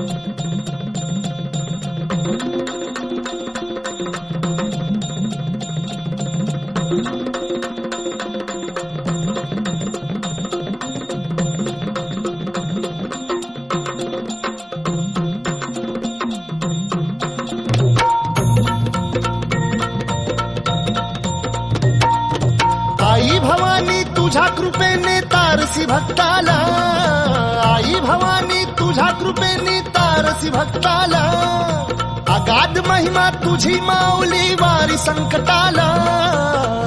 フフフフ。दासी भक्ताला. अगाध महिमा तुझी माऊली वारी संकटाला.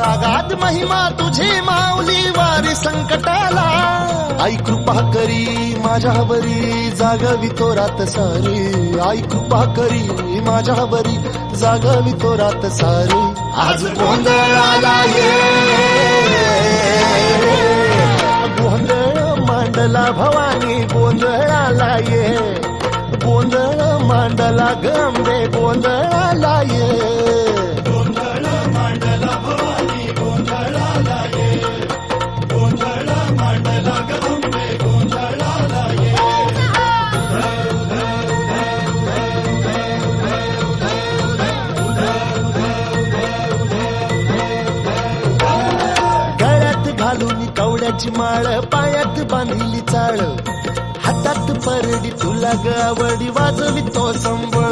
अगाध महिमा तुझी माऊली वारी संकटाला. आई कृपा करी माझ्यावरी जागावी तो रात सारी. आई कृपा करी माझ्यावरी जागावी तो रात सारी. आज गोंधळाला ये. गोंधळ मांडला भवानी गोंधळाला ये. गोंधळ मांडला गंबे गोंधळाला ये गळ्यात घालून कवड्याची माळ पायात बांधिली चाळ. हातात परडी तुला गावडी वाजवी तो संबळ.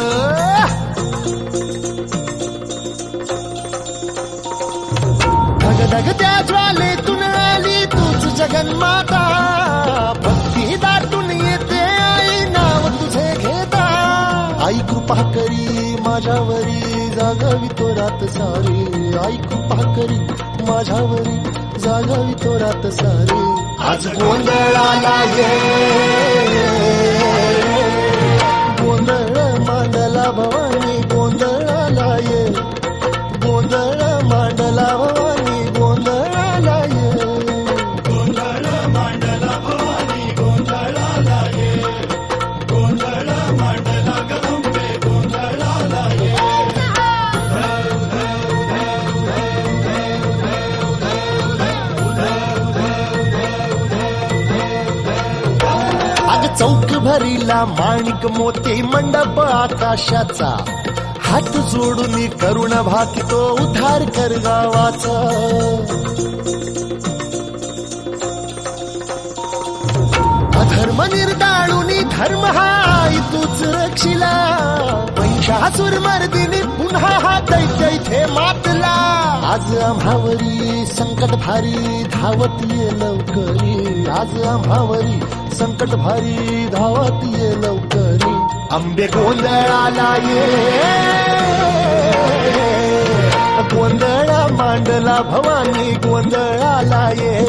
धगधग त्या ज्वालेतून आली तूच जगन्माता. भक्ती दाटून येते आई नाव तुझे घेता. आई कृपा करी माझ्यावरी. जागावी तो रात सारी. आई कृपा करी माझ्यावरी जागावी तो रात सारी. आज गोंधळाला ये. गोंधळ मांडला भवानी. चौक भरीला माणिक मोती मंडप आकाशाचा. हात जोडून करुण भाकितो उद्धार कर गावाचा. अधर्म निर्दाळून धर्म हा तूच रक्षिला. महिषासुर मर्दिनी पुन्हा हा दैत्य इथे मातला. आज आम्हावरी संकट भारी धावत ये लवकरी. आज आम्हावरी संकट भारी धावत ये लवकरी. आंबे गोंधळाला ये. गोंधळा मांडला भवानी गोंधळाला ये.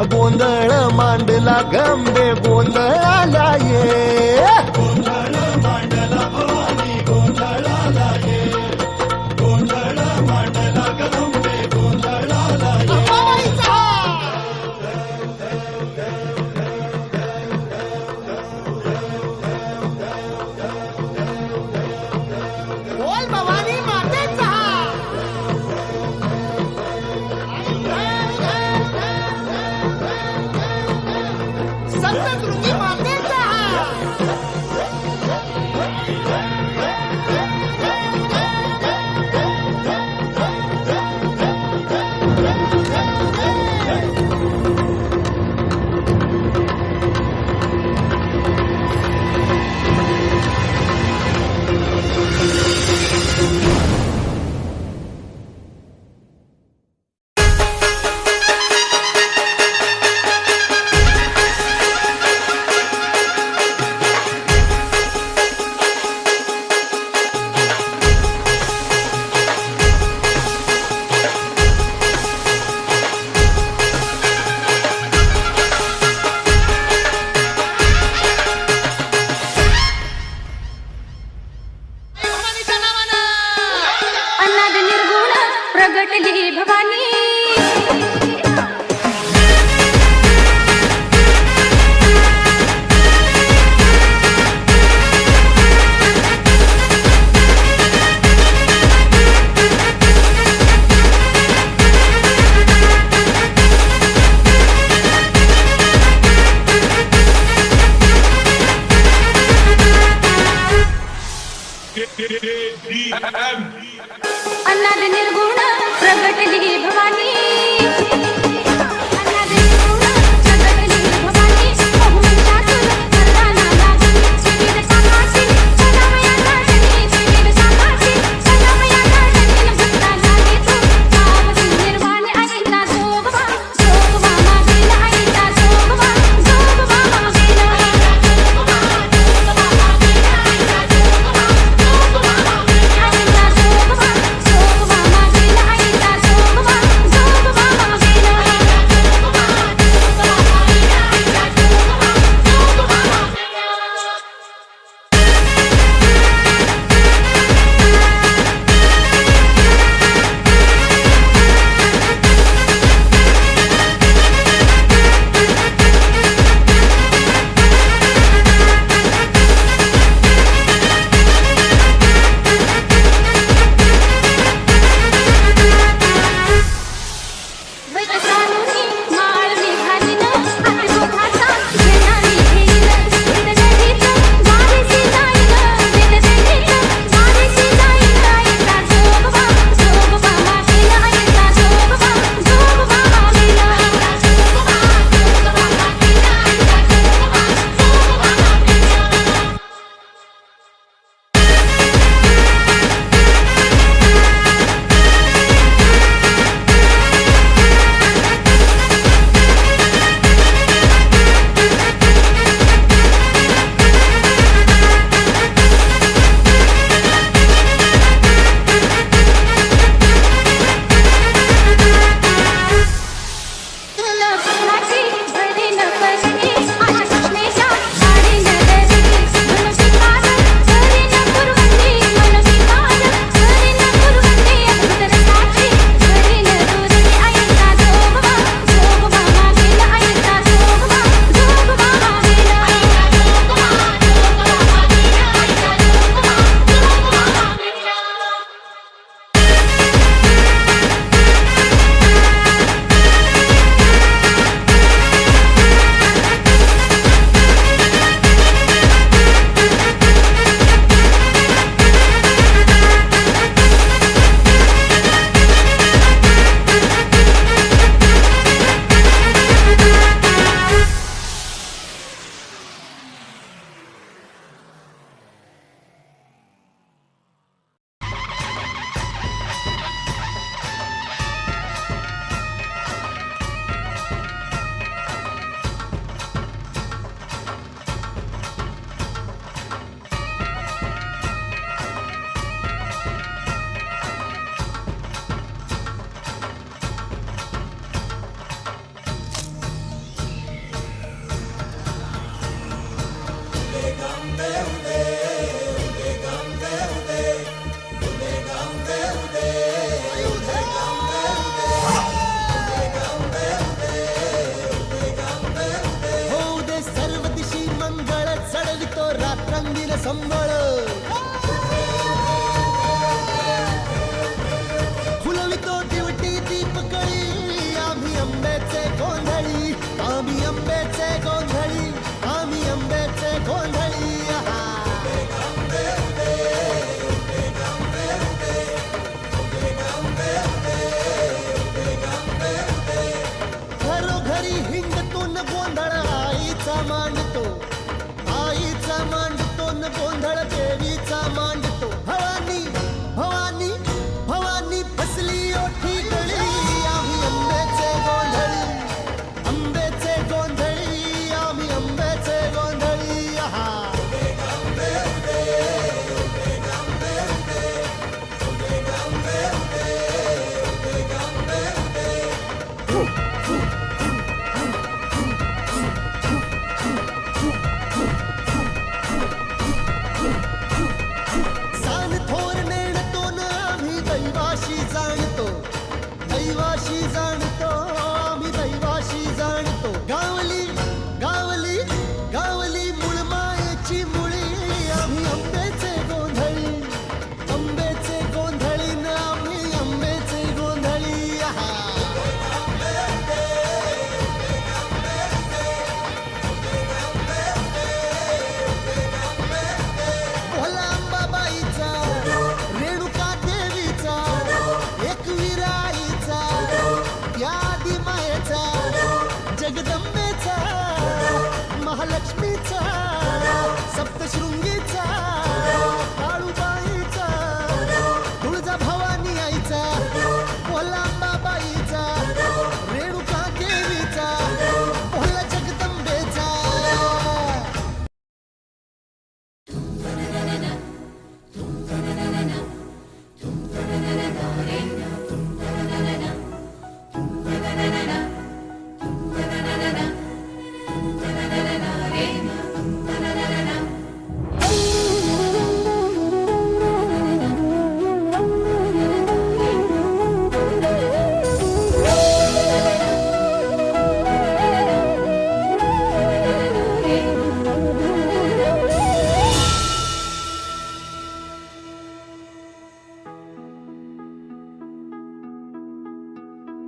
गोंधळ मांडला गंबे गोंधळाला ये. सप्तशृंगी मातेचा আমার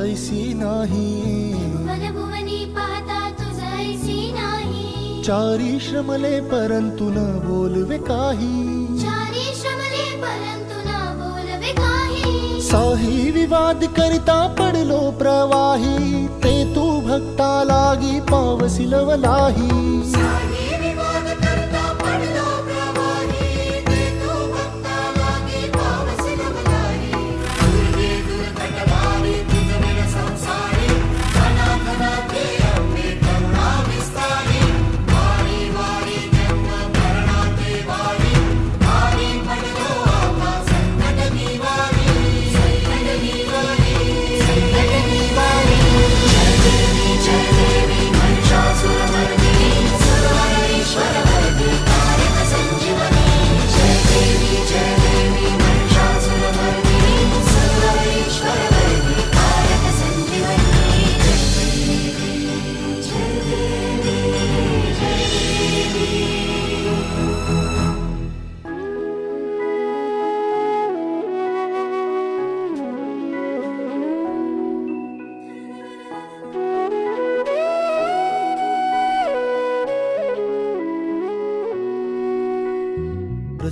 तुझ ऐसी नाही। भुवन भुवनी पाहता तुझ ऐसी नाही। चारी श्रमले परंतु न बोलवे काही। चारी श्रमले परंतु न बोलवे काही। साही विवाद करिता पडलो प्रवाही ते तू भक्ता लागी पावसिलवलाही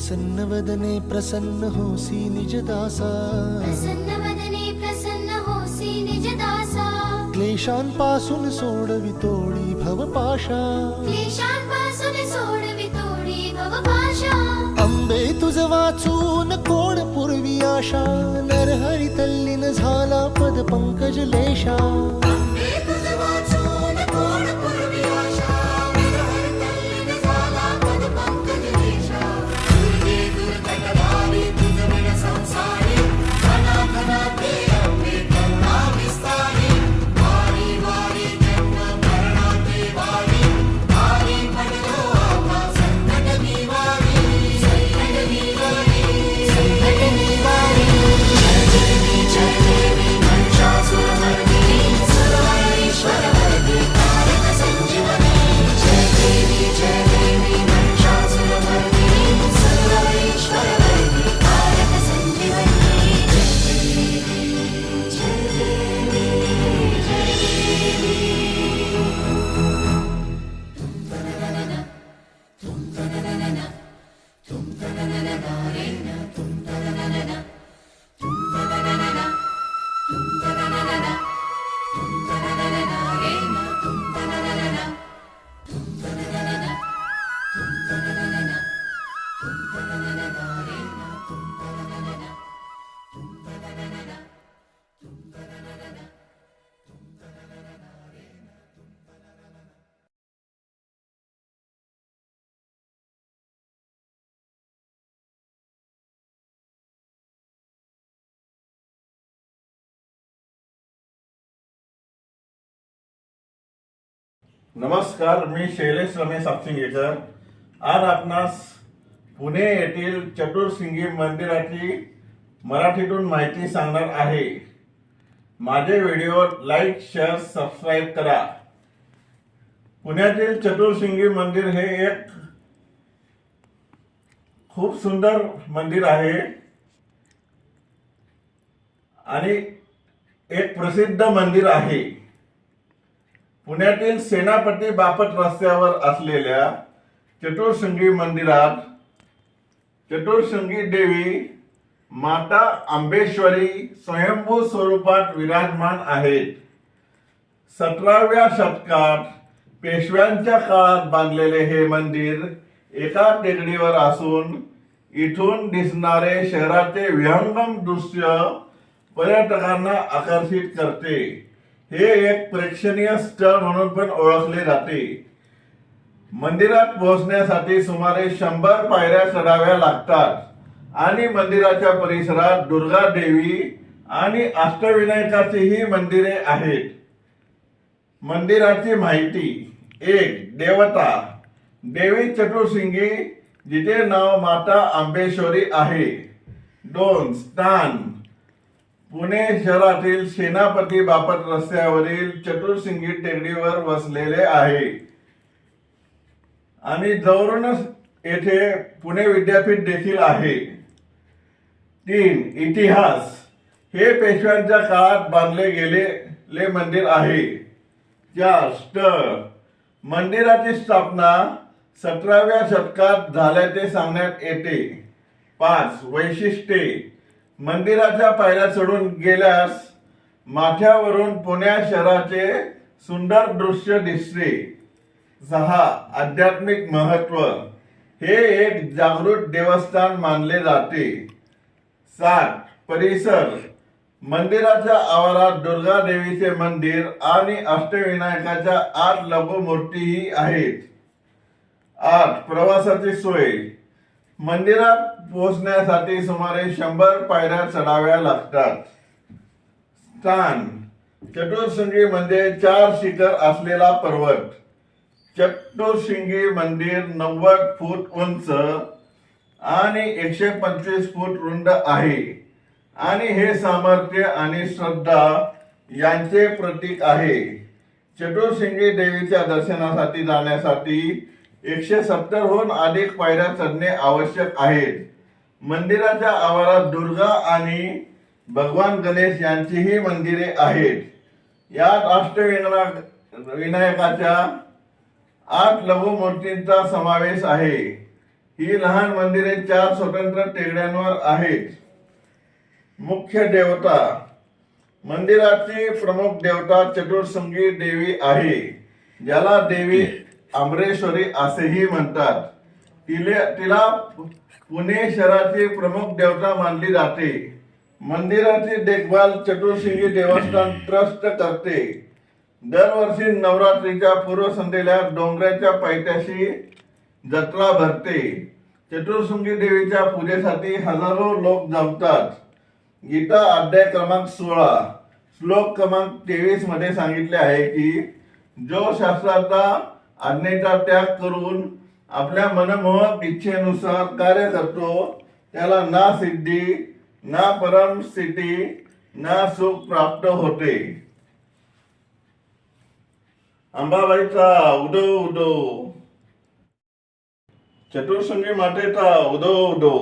प्रसन्न वदने प्रसन्न होसी निज दासा प्रसन्न वदने प्रसन्न होसी निज दासा क्लेशांपासून भवपाशा सोडवी तोडी भवभाषा अंबे तुझ वाचून कोण पूर्वी आशा। नरहरी तल्लीन झाला पद पंकज लेशा। नमस्कार मी शैलेश रमेश आपसिंगेकर आज आपणास पुणे येथील चतुरसिंगी मंदिराची मराठीतून माहिती सांगणार आहे. माझे व्हिडिओ लाईक शेअर सबस्क्राईब करा. पुण्यातील चतुरसिंगी मंदिर हे एक खूप सुंदर मंदिर आहे. आणि एक प्रसिद्ध मंदिर आहे. पुण्यातील सेनापती बापट रस्त्यावर असलेल्या चतुर्शृंगी मंदिरात चतुर्शृंगी देवी माता आंबेश्वरी स्वयंभू स्वरूपात विराजमान आहेत. सतराव्या शतकात पेशव्यांच्या काळात बांधलेले हे मंदिर एका टेकडीवर असून इथून दिसणारे शहराचे विहंगम दृश्य पर्यटकांना आकर्षित करते. हे एक प्रेक्षणीय स्थळ म्हणून पण ओळखले जाते. मंदिरात पोहोचण्यासाठी सुमारे शंभर पायऱ्या चढाव्या लागतात. आणि मंदिराच्या परिसरात दुर्गा देवी आणि अष्टविनायकाचीही मंदिरे आहेत. मंदिराची माहिती एक देवता. देवी चतुर्सिंगी जिचे नाव माता आंबेश्वरी आहे. दोन स्थान. पुणे शहरातील सेनापती बापट रस्त्यावरील चतुर्सिंगी टेकडीवर वसलेले आहे. आणि जवळूनच येथे पुणे विद्यापीठ देखील आहे. तीन इतिहास. हे पेशव्यांच्या काळात बांधले गेलेले मंदिर आहे. चार स्थळ. मंदिराची स्थापना सतराव्या शतकात झाल्याचे सांगण्यात येते. पाच वैशिष्ट्ये. मंदिराच्या पायऱ्या चढून गेल्यास माथ्यावरून पुण्या शहराचे सुंदर दृश्य दिसते. सहा आध्यात्मिक महत्त्व हे एक जागृत देवस्थान मानले जाते. सात परिसर मंदिराच्या आवारात दुर्गा देवीचे मंदिर आणि अष्टविनायकाच्या आठ लघुमूर्तीही आहेत. आठ प्रवासाची सोय मंदिरात पोहोचण्यासाठी सुमारे शंभर पायऱ्या चढाव्या लागतात. स्थान चतुर्शृंगी म्हणजे चार शिखर असलेला पर्वत. चतुर्शिंगी मंदिर नव्वद फूट उंच आणि एकशे पंचवीस फूट रुंद आहे. आणि हे सामर्थ्य आणि श्रद्धा यांचे प्रतीक आहे. चतुर्शिंगी देवीच्या दर्शनासाठी जाण्यासाठी एकशे सत्तरहून अधिक पायऱ्या चढणे आवश्यक आहेत. मंदिराच्या आवारात दुर्गा आणि भगवान गणेश यांचीही मंदिरे आहेत. यात अष्टविना विनायकाच्या आठ लघुमूर्तींचा समावेश आहे. ही लहान मंदिरे चार स्वतंत्र टेकड्यांवर आहेत. मुख्य देवता. मंदिराची प्रमुख देवता चतुर्संगी देवी आहे. ज्याला देवी आंबरेश्वरी असेही म्हणतात. तिले तिला पुणे शहराची प्रमुख देवता मानली जाते. मंदिराची देखभाल चतुर्सिंगी देवस्थान ट्रस्ट करते. दरवर्षी नवरात्रीच्या पूर्वसंध्येला डोंगराच्या पायथ्याशी जत्रा भरते. चतुर्शृंगी देवीच्या पूजेसाठी हजारो लोक जमतात. गीता अध्याय क्रमांक सोळा. श्लोक क्रमांक तेवीसमध्ये सांगितले आहे की जो शास्त्राचा आज्ञेचा त्याग करून आपल्या मनमोहक इच्छेनुसार कार्य करतो. त्याला ना सिद्धी ना परम स्थिती ना सुख प्राप्त होते. अंबाबाईचा उदो उदो चतुर्संगी मातेचा उदो उदो